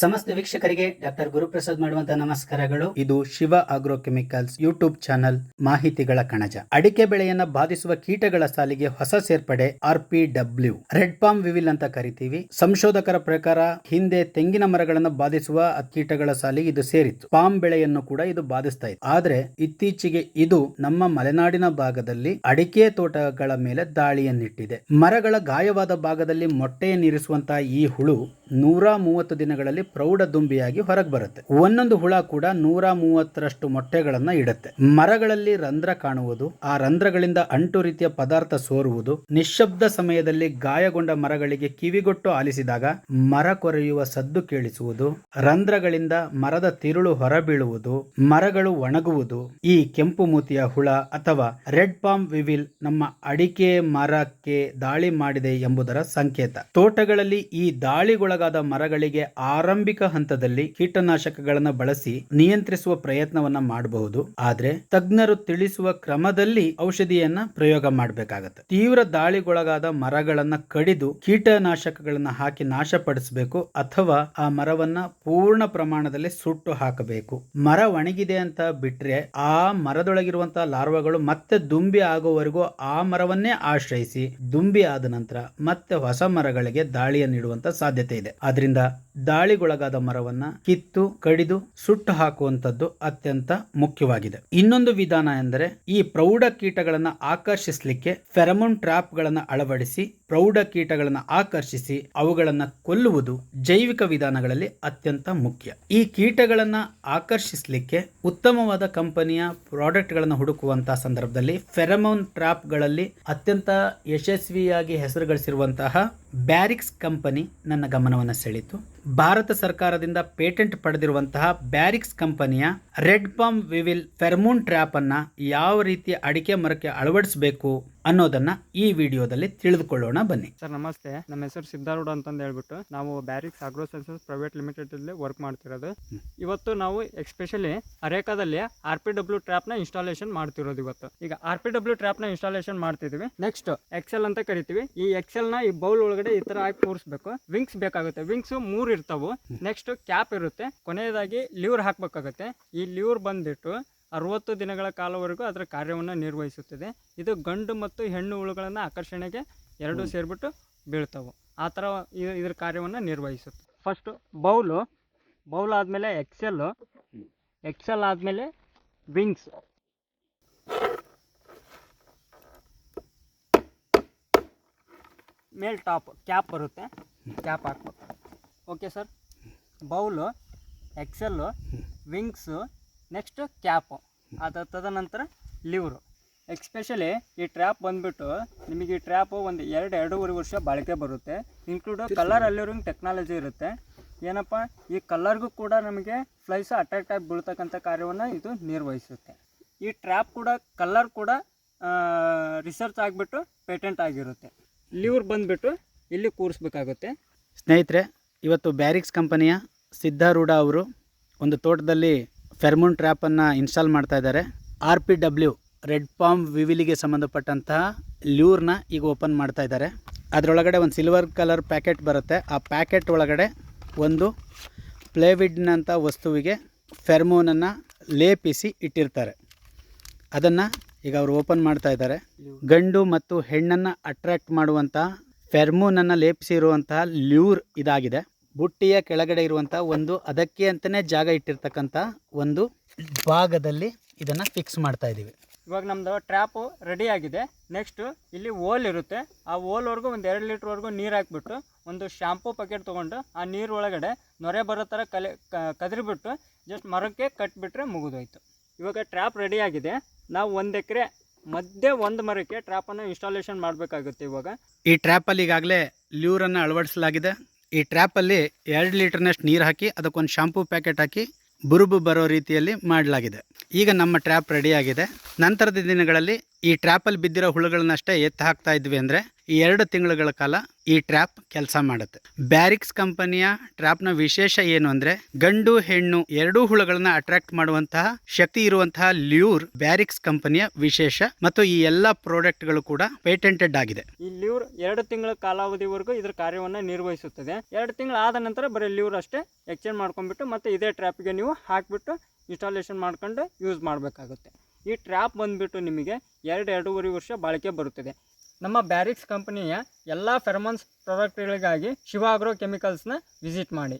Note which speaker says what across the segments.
Speaker 1: ಸಮಸ್ತ ವೀಕ್ಷಕರಿಗೆ ಡಾಕ್ಟರ್ ಗುರುಪ್ರಸಾದ್ ಮಾಡುವಂತ ನಮಸ್ಕಾರಗಳು. ಇದು Shiva agro chemicals YouTube channel ಮಾಹಿತಿಗಳ ಕಣಜ. ಅಡಿಕೆ ಬೆಳೆಯನ್ನ ಬಾಧಿಸುವ ಕೀಟಗಳ ಸಾಲಿಗೆ ಹೊಸ ಸೇರ್ಪಡೆ R P W. Red palm weevil ಅಂತ ಕರಿತೀವಿ. ಸಂಶೋಧಕರ ಪ್ರಕಾರ ಹಿಂದೆ ತೆಂಗಿನ ಮರಗಳನ್ನು ಬಾಧಿಸುವ ಕೀಟಗಳ ಸಾಲಿಗೆ ಇದು ಸೇರಿತ್ತು. ಪಾಮ್ ಬೆಳೆಯನ್ನು ಕೂಡ ಇದು ಬಾಧಿಸ್ತಾ ಇತ್ತು. ಆದ್ರೆ ಇತ್ತೀಚೆಗೆ ಇದು ನಮ್ಮ ಮಲೆನಾಡಿನ ಭಾಗದಲ್ಲಿ ಅಡಿಕೆ ತೋಟಗಳ ಮೇಲೆ ದಾಳಿಯನ್ನಿಟ್ಟಿದೆ. ಮರಗಳ ಗಾಯವಾದ ಭಾಗದಲ್ಲಿ ಮೊಟ್ಟೆಯನ್ನಿರಿಸುವಂತಹ ಈ ಹುಳು ನೂರ ಮೂವತ್ತು ದಿನಗಳಲ್ಲಿ ಪ್ರೌಢ ದುಂಬಿಯಾಗಿ ಹೊರಗೆ ಬರುತ್ತೆ. ಒಂದೊಂದು ಹುಳ ಕೂಡ ನೂರ ಮೂವತ್ತರಷ್ಟು ಮೊಟ್ಟೆಗಳನ್ನ ಇಡುತ್ತೆ. ಮರಗಳಲ್ಲಿ ರಂಧ್ರ ಕಾಣುವುದು, ಆ ರಂಧ್ರಗಳಿಂದ ಅಂಟು ರೀತಿಯ ಪದಾರ್ಥ ಸೋರುವುದು, ನಿಶ್ಶಬ್ದ ಸಮಯದಲ್ಲಿ ಗಾಯಗೊಂಡ ಮರಗಳಿಗೆ ಕಿವಿಗೊಟ್ಟು ಆಲಿಸಿದಾಗ ಮರ ಕೊರೆಯುವ ಸದ್ದು ಕೇಳಿಸುವುದು, ರಂಧ್ರಗಳಿಂದ ಮರದ ತಿರುಳು ಹೊರಬೀಳುವುದು, ಮರಗಳು ಒಣಗುವುದು, ಈ ಕೆಂಪು ಮೂತಿಯ ಹುಳ ಅಥವಾ ರೆಡ್ ಪಾಮ್ ವಿವಿಲ್ ನಮ್ಮ ಅಡಿಕೆ ಮರಕ್ಕೆ ದಾಳಿ ಮಾಡಿದೆ ಎಂಬುದರ ಸಂಕೇತ. ತೋಟಗಳಲ್ಲಿ ಈ ದಾಳಿಗೊಳಗಾದ ಮರಗಳಿಗೆ ಆರಂಭಿಕ ಹಂತದಲ್ಲಿ ಕೀಟನಾಶಕಗಳನ್ನು ಬಳಸಿ ನಿಯಂತ್ರಿಸುವ ಪ್ರಯತ್ನವನ್ನ ಮಾಡಬಹುದು. ಆದ್ರೆ ತಜ್ಞರು ತಿಳಿಸುವ ಕ್ರಮದಲ್ಲಿ ಔಷಧಿಯನ್ನ ಪ್ರಯೋಗ ಮಾಡಬೇಕಾಗತ್ತೆ. ತೀವ್ರ ದಾಳಿಗೊಳಗಾದ ಮರಗಳನ್ನ ಕಡಿದು ಕೀಟನಾಶಕಗಳನ್ನ ಹಾಕಿ ನಾಶಪಡಿಸಬೇಕು ಅಥವಾ ಆ ಮರವನ್ನ ಪೂರ್ಣ ಪ್ರಮಾಣದಲ್ಲಿ ಸುಟ್ಟು ಹಾಕಬೇಕು. ಮರ ಒಣಗಿದೆ ಅಂತ ಬಿಟ್ರೆ ಆ ಮರದೊಳಗಿರುವಂತಹ ಲಾರ್ವಾಗಳು ಮತ್ತೆ ದುಂಬಿ ಆಗುವವರೆಗೂ ಆ ಮರವನ್ನೇ ಆಶ್ರಯಿಸಿ ದುಂಬಿ ಆದ ನಂತರ ಮತ್ತೆ ಹೊಸ ಮರಗಳಿಗೆ ದಾಳಿಯನ್ನು ನೀಡುವಂತ ಸಾಧ್ಯತೆ ಇದೆ. ಆದ್ರಿಂದ ದಾಳಿಗೊಳಗಾದ ಮರವನ್ನು ಕಿತ್ತು, ಕಡಿದು, ಸುಟ್ಟು ಹಾಕುವಂತದ್ದು ಅತ್ಯಂತ ಮುಖ್ಯವಾಗಿದೆ. ಇನ್ನೊಂದು ವಿಧಾನ ಎಂದರೆ ಈ ಪ್ರೌಢ ಕೀಟಗಳನ್ನು ಆಕರ್ಷಿಸಲಿಕ್ಕೆ ಫೆರಮೋನ್ ಟ್ರಾಪ್ ಗಳನ್ನ ಅಳವಡಿಸಿ, ಪ್ರೌಢ ಕೀಟಗಳನ್ನು ಆಕರ್ಷಿಸಿ, ಅವುಗಳನ್ನು ಕೊಲ್ಲುವುದು ಜೈವಿಕ ವಿಧಾನಗಳಲ್ಲಿ ಅತ್ಯಂತ ಮುಖ್ಯ. ಈ ಕೀಟಗಳನ್ನು ಆಕರ್ಷಿಸಲಿಕ್ಕೆ ಉತ್ತಮವಾದ ಕಂಪನಿಯ ಪ್ರಾಡಕ್ಟ್ ಗಳನ್ನ ಹುಡುಕುವಂತಹ ಸಂದರ್ಭದಲ್ಲಿ ಫೆರಮೋನ್ ಟ್ರಾಪ್ಗಳಲ್ಲಿ ಅತ್ಯಂತ ಯಶಸ್ವಿಯಾಗಿ ಹೆಸರು ಗಳಿಸಿರುವಂತಹ ಬ್ಯಾರಿಕ್ಸ್ ಕಂಪನಿ ನನ್ನ ಗಮನವನ್ನು ಸೆಳೆಯಿತು. ಭಾರತ ಸರ್ಕಾರದಿಂದ ಪೇಟೆಂಟ್ ಪಡೆದಿರುವಂತಹ ಬ್ಯಾರಿಕ್ಸ್ ಕಂಪನಿಯ red palm weevil pheromone trap ಅನ್ನ ಯಾವ ರೀತಿಯ ಅಡಿಕೆ ಮರಕ್ಕೆ ಅಳವಡಿಸಬೇಕು? ಅನ್ನೋದನ್ನ ಈ ವಿಡಿಯೋದಲ್ಲಿ ತಿಳಿದುಕೊಳ್ಳೋಣ ಬನ್ನಿ.
Speaker 2: ಸರ್ ನಮಸ್ತೆ. ನಮ್ಮ ಹೆಸರು ಸಿದ್ಧಾರೂಢ ಅಂತಂದು ಹೇಳ್ಬಿಟ್ಟು ನಾವು Barrix agro sciences private limited ಅಲ್ಲಿ ವರ್ಕ್ ಮಾಡ್ತಿರೋದು. ಇವತ್ತು ನಾವು ಎಸ್ಪೆಷಲಿ ಅರೇಕಾದಲ್ಲಿ ಆರ್ ಪಿ ಡಬ್ಲ್ಯೂ ಟ್ರ್ಯಾಪ್ನ ಇನ್ಸ್ಟಾಲೇಷನ್ ಮಾಡ್ತಿರೋದು ಇವತ್ತು. ಈಗ ಆರ್ ಪಿ ಡಬ್ಲ್ಯೂ ಟ್ರ್ಯಾಪ್ನ ಇನ್ಸ್ಟಾಲೇಷನ್ ಮಾಡ್ತಿದ್ವಿ ನೆಕ್ಸ್ಟ್ ಎಕ್ಸೆಲ್ ಅಂತ ಕರಿತೀವಿ. ಈ ಎಕ್ಸೆಲ್ನ ಈ ಬೌಲ್ ಒಳಗಡೆ ಈ ತರ ಹಾಕಿ ಕೂರಿಸ್ಬೇಕು. ವಿಂಗ್ಸ್ ಬೇಕಾಗುತ್ತೆ. ವಿಂಗ್ಸ್ ಮೂರ್ ಇರ್ತಾವು. ನೆಕ್ಸ್ಟ್ ಕ್ಯಾಪ್ ಇರುತ್ತೆ. ಕೊನೆಯದಾಗಿ ಲಿವರ್ ಹಾಕ್ಬೇಕಾಗುತ್ತೆ. ಈ ಲಿವರ್ ಬಂದ್ಬಿಟ್ಟು ಅರವತ್ತು ದಿನಗಳ ಕಾಲವರೆಗೂ ಅದರ ಕಾರ್ಯವನ್ನು ನಿರ್ವಹಿಸುತ್ತದೆ. ಇದು ಗಂಡು ಮತ್ತು ಹೆಣ್ಣು ಹುಳುಗಳನ್ನು ಆಕರ್ಷಣೆಗೆ ಎರಡು ಸೇರಿಬಿಟ್ಟು ಬೀಳ್ತವೆ. ಆ ಥರ ಇದರ ಕಾರ್ಯವನ್ನು ನಿರ್ವಹಿಸುತ್ತೆ. ಫಸ್ಟು ಬೌಲು ಬೌಲ್ ಆದಮೇಲೆ ಎಕ್ಸೆಲ್ಲು ಎಕ್ಸೆಲ್ ಆದಮೇಲೆ ವಿಂಗ್ಸ್. ಮೇಲ್ ಟಾಪ್ ಕ್ಯಾಪ್ ಬರುತ್ತೆ. ಕ್ಯಾಪ್ ಹಾಕ್ಬೇಕು. Okay sir bowl excel wings. Next cap. ಅದ ತದನಂತರ ಲಿವ್ರು. ಎಕ್ಸ್ಪೆಷಲಿ ಈ ಟ್ರ್ಯಾಪ್ ಬಂದ್ಬಿಟ್ಟು ನಿಮಗೆ ಈ ಟ್ರ್ಯಾಪು ಒಂದು ಎರಡು, ಎರಡೂವರೆ ವರ್ಷ ಬಾಳಿಕೆ ಬರುತ್ತೆ. ಇನ್ಕ್ಲೂಡ್ ಕಲರ್ ಅಲ್ಲಿರಿಂಗ್ ಟೆಕ್ನಾಲಜಿ ಇರುತ್ತೆ. ಏನಪ್ಪ, ಈ ಕಲರ್ಗೂ ಕೂಡ ನಮಗೆ ಫ್ಲೈಸ್ ಅಟ್ಯಾಕ್ಟ್ ಆಗಿ ಬೀಳ್ತಕ್ಕಂಥ ಕಾರ್ಯವನ್ನು ಇದು ನಿರ್ವಹಿಸುತ್ತೆ. ಈ ಟ್ರ್ಯಾಪ್ ಕೂಡ ಕಲರ್ ಕೂಡ ರಿಸರ್ಚ್ ಆಗಿಬಿಟ್ಟು ಪೇಟೆಂಟ್ ಆಗಿರುತ್ತೆ. ಲಿವ್ರ್ ಬಂದುಬಿಟ್ಟು ಇಲ್ಲಿ ಕೂರಿಸ್ಬೇಕಾಗುತ್ತೆ.
Speaker 1: ಸ್ನೇಹಿತರೆ, ಇವತ್ತು ಬ್ಯಾರಿಕ್ಸ್ ಕಂಪನಿಯ ಸಿದ್ಧಾರೂಢ ಅವರು ಒಂದು ತೋಟದಲ್ಲಿ ಫೆರ್ಮೋನ್ ಟ್ರ್ಯಾಪನ್ನು ಇನ್ಸ್ಟಾಲ್ ಮಾಡ್ತಾ ಇದ್ದಾರೆ. R P W red palm ವಿವಿಲಿಗೆ ಸಂಬಂಧಪಟ್ಟಂತಹ ಲ್ಯೂರ್ನ ಈಗ ಓಪನ್ ಮಾಡ್ತಾ ಇದ್ದಾರೆ. ಅದರೊಳಗಡೆ ಒಂದು ಸಿಲ್ವರ್ ಕಲರ್ ಪ್ಯಾಕೆಟ್ ಬರುತ್ತೆ. ಆ ಪ್ಯಾಕೆಟ್ ಒಳಗಡೆ ಒಂದು ಪ್ಲೇವಿಡ್ನಂಥ ವಸ್ತುವಿಗೆ ಫೆರ್ಮೋನನ್ನು ಲೇಪಿಸಿ ಇಟ್ಟಿರ್ತಾರೆ. ಅದನ್ನು ಈಗ ಅವರು ಓಪನ್ ಮಾಡ್ತಾ ಇದ್ದಾರೆ. ಗಂಡು ಮತ್ತು ಹೆಣ್ಣನ್ನು ಅಟ್ರ್ಯಾಕ್ಟ್ ಮಾಡುವಂಥ ಫೆರ್ಮೋನನ್ನು ಲೇಪಿಸಿರುವಂತಹ ಲ್ಯೂರ್ ಇದಾಗಿದೆ. ಬುಟ್ಟಿಯ ಕೆಳಗಡೆ ಇರುವಂಥ ಒಂದು ಅದಕ್ಕೆ ಅಂತಲೇ ಜಾಗ ಇಟ್ಟಿರ್ತಕ್ಕಂಥ ಒಂದು ಭಾಗದಲ್ಲಿ ಇದನ್ನು ಫಿಕ್ಸ್ ಮಾಡ್ತಾ ಇದ್ದೀವಿ.
Speaker 2: ಇವಾಗ ನಮ್ಮದು ಟ್ರ್ಯಾಪು ರೆಡಿ ಆಗಿದೆ. ನೆಕ್ಸ್ಟ್ ಇಲ್ಲಿ ಓಲ್ ಇರುತ್ತೆ. ಆ ಓಲ್ವರೆಗೂ ಒಂದು ಎರಡು ಲೀಟ್ರ್ವರೆಗೂ ನೀರು ಹಾಕ್ಬಿಟ್ಟು ಒಂದು ಶಾಂಪೂ ಪ್ಯಾಕೆಟ್ ತೊಗೊಂಡು ಆ ನೀರು ಒಳಗಡೆ ನೊರೆ ಬರೋ ಥರ ಕಲೆ ಕದರಿಬಿಟ್ಟು ಜಸ್ಟ್ ಮರಕ್ಕೆ ಕಟ್ಬಿಟ್ರೆ ಮುಗಿದೋಯ್ತು. ಇವಾಗ ಟ್ರ್ಯಾಪ್ ರೆಡಿ ಆಗಿದೆ. ನಾವು ಒಂದು ಎಕರೆ ಮಧ್ಯೆ ಒಂದು ಮರಕ್ಕೆ ಟ್ರ್ಯಾಪನ್ನು ಇನ್ಸ್ಟಾಲೇಷನ್ ಮಾಡಬೇಕಾಗುತ್ತೆ ಇವಾಗ.
Speaker 1: ಈ ಟ್ರ್ಯಾಪಲ್ಲಿ ಈಗಾಗಲೇ ಲ್ಯೂರನ್ನು ಅಳವಡಿಸಲಾಗಿದೆ. ಈ ಟ್ರ್ಯಾಪಲ್ಲಿ ಎರಡು ಲೀಟರ್ನಷ್ಟು ನೀರು ಹಾಕಿ, ಅದಕ್ಕೊಂದು ಶಾಂಪೂ ಪ್ಯಾಕೆಟ್ ಹಾಕಿ ಬುರುಬು ಬರೋ ರೀತಿಯಲ್ಲಿ ಮಾಡಲಾಗಿದೆ. ಈಗ ನಮ್ಮ ಟ್ರ್ಯಾಪ್ ರೆಡಿಯಾಗಿದೆ. ನಂತರದ ದಿನಗಳಲ್ಲಿ ಈ ಟ್ರ್ಯಾಪಲ್ಲಿ ಬಿದ್ದಿರೋ ಹುಳುಗಳನ್ನಷ್ಟೇ ಎತ್ತಿ ಹಾಕ್ತಾ ಇದ್ವಿ ಅಂದರೆ ಎರಡು ತಿಂಗಳುಗಳ ಕಾಲ ಈ ಟ್ರ್ಯಾಪ್ ಕೆಲಸ ಮಾಡುತ್ತೆ. ಬ್ಯಾರಿಕ್ಸ್ ಕಂಪನಿಯ ಟ್ರ್ಯಾಪ್ನ ವಿಶೇಷ ಏನು ಅಂದ್ರೆ ಗಂಡು, ಹೆಣ್ಣು ಎರಡೂ ಹುಳುಗಳನ್ನ ಅಟ್ರಾಕ್ಟ್ ಮಾಡುವಂತಹ ಶಕ್ತಿ ಇರುವಂತಹ ಲ್ಯೂರ್ ಬ್ಯಾರಿಕ್ಸ್ ಕಂಪನಿಯ ವಿಶೇಷ ಮತ್ತು ಈ ಎಲ್ಲ ಪ್ರಾಡಕ್ಟ್ಗಳು ಕೂಡ ಪೇಟೆಂಟೆಡ್ ಆಗಿದೆ.
Speaker 2: ಈ ಲ್ಯೂರ್ ಎರಡು ತಿಂಗಳ ಕಾಲಾವಧಿವರೆಗೂ ಇದರ ಕಾರ್ಯವನ್ನು ನಿರ್ವಹಿಸುತ್ತದೆ. ಎರಡು ತಿಂಗಳು ಆದ ನಂತರ ಬರೀ ಲ್ಯೂರ್ ಅಷ್ಟೇ ಎಕ್ಸ್ಚೇಂಜ್ ಮಾಡ್ಕೊಂಡ್ಬಿಟ್ಟು ಮತ್ತೆ ಇದೇ ಟ್ರ್ಯಾಪ್ಗೆ ನೀವು ಹಾಕಿಬಿಟ್ಟು ಇನ್ಸ್ಟಾಲೇಷನ್ ಮಾಡ್ಕೊಂಡು ಯೂಸ್ ಮಾಡಬೇಕಾಗುತ್ತೆ. ಈ ಟ್ರ್ಯಾಪ್ ಬಂದುಬಿಟ್ಟು ನಿಮಗೆ ಎರಡು ಎರಡೂವರೆ ವರ್ಷ ಬಾಳಿಕೆ ಬರುತ್ತದೆ. ನಮ್ಮ ಬ್ಯಾರಿಕ್ಸ್ ಕಂಪನಿಯ ಎಲ್ಲ ಫೆರಮನ್ಸ್ ಪ್ರಾಡಕ್ಟ್ಗಳಿಗಾಗಿ ಶಿವ ಆಗ್ರೋ ಕೆಮಿಕಲ್ಸ್ನ ವಿಸಿಟ್ ಮಾಡಿ.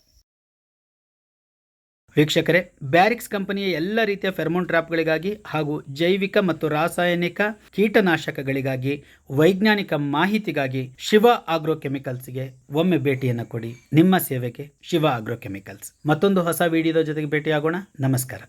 Speaker 1: ವೀಕ್ಷಕರೇ ಬ್ಯಾರಿಕ್ಸ್ ಕಂಪನಿಯ ಎಲ್ಲ ರೀತಿಯ ಫೆರ್ಮೋನ್ ಟ್ರಾಪ್ಗಳಿಗಾಗಿ ಹಾಗೂ ಜೈವಿಕ ಮತ್ತು ರಾಸಾಯನಿಕ ಕೀಟನಾಶಕಗಳಿಗಾಗಿ ವೈಜ್ಞಾನಿಕ ಮಾಹಿತಿಗಾಗಿ ಶಿವ ಆಗ್ರೋ ಕೆಮಿಕಲ್ಸ್ಗೆ ಒಮ್ಮೆ ಭೇಟಿಯನ್ನು ಕೊಡಿ. ನಿಮ್ಮ ಸೇವೆಗೆ ಶಿವ ಆಗ್ರೋ ಕೆಮಿಕಲ್ಸ್. ಮತ್ತೊಂದು ಹೊಸ ವಿಡಿಯೋದ ಜೊತೆಗೆ ಭೇಟಿಯಾಗೋಣ. ನಮಸ್ಕಾರ.